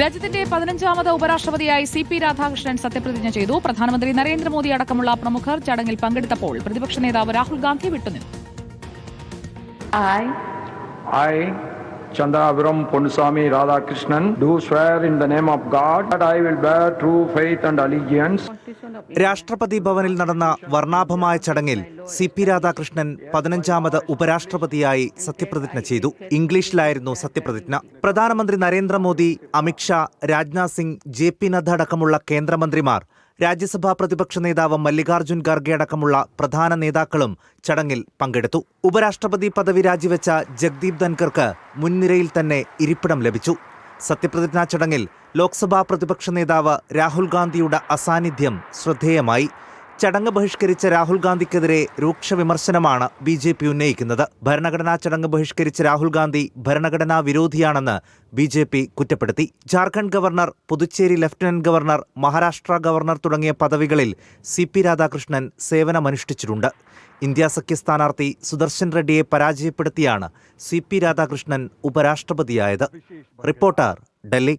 രാജ്യത്തിന്റെ പതിനഞ്ചാമത് ഉപരാഷ്ട്രപതിയായി സി പി രാധാകൃഷ്ണൻ സത്യപ്രതിജ്ഞ ചെയ്തു. പ്രധാനമന്ത്രി നരേന്ദ്രമോദി അടക്കമുള്ള പ്രമുഖർ ചടങ്ങിൽ പങ്കെടുത്തപ്പോൾ പ്രതിപക്ഷ നേതാവ് Rahul Gandhi വിട്ടുനിന്നു. Chandraviram Ponsami Radhakrishnan, do swear in the name of God that I will bear true faith and allegiance. രാഷ്ട്രപതി ഭവനിൽ നടന്ന വർണാഭമായ ചടങ്ങിൽ സി പി രാധാകൃഷ്ണൻ പതിനഞ്ചാമത് ഉപരാഷ്ട്രപതിയായി സത്യപ്രതിജ്ഞ ചെയ്തു. ഇംഗ്ലീഷിലായിരുന്നു സത്യപ്രതിജ്ഞ. പ്രധാനമന്ത്രി നരേന്ദ്രമോദി അമിത്ഷാ രാജ്നാഥ് സിംഗ് ജെ പി നദ്ദ അടക്കമുള്ള കേന്ദ്രമന്ത്രിമാർ രാജ്യസഭാ പ്രതിപക്ഷ നേതാവ് മല്ലികാർജുൻ ഖാർഗെ അടക്കമുള്ള പ്രധാന നേതാക്കളും ചടങ്ങിൽ പങ്കെടുത്തു. ഉപരാഷ്ട്രപതി പദവി രാജിവെച്ച ജഗ്ദീപ് ധൻകർക്ക് മുൻനിരയിൽ തന്നെ ഇരിപ്പിടം ലഭിച്ചു. സത്യപ്രതിജ്ഞാ ചടങ്ങിൽ ലോക്സഭാ പ്രതിപക്ഷ നേതാവ് രാഹുൽ ഗാന്ധിയുടെ അസാന്നിധ്യം ശ്രദ്ധേയമായി. ചടങ്ങ് ബഹിഷ്കരിച്ച രാഹുൽ ഗാന്ധിക്കെതിരെ രൂക്ഷ വിമർശനമാണ് ബി ജെ പി ഉന്നയിക്കുന്നത്. ഭരണഘടനാ ചടങ്ങ് ബഹിഷ്കരിച്ച രാഹുൽ ഗാന്ധി ഭരണഘടനാ വിരോധിയാണെന്ന് ബി ജെ പി കുറ്റപ്പെടുത്തി. Jharkhand governor Puducherry lieutenant governor Maharashtra governor തുടങ്ങിയ പദവികളിൽ സി പി രാധാകൃഷ്ണൻ സേവനമനുഷ്ഠിച്ചിട്ടുണ്ട്. ഇന്ത്യ സഖ്യ സ്ഥാനാർത്ഥി സുദർശൻ റെഡ്ഡിയെ പരാജയപ്പെടുത്തിയാണ് സി പി രാധാകൃഷ്ണൻ ഉപരാഷ്ട്രപതിയായത്. റിപ്പോർട്ടർ ഡൽഹി.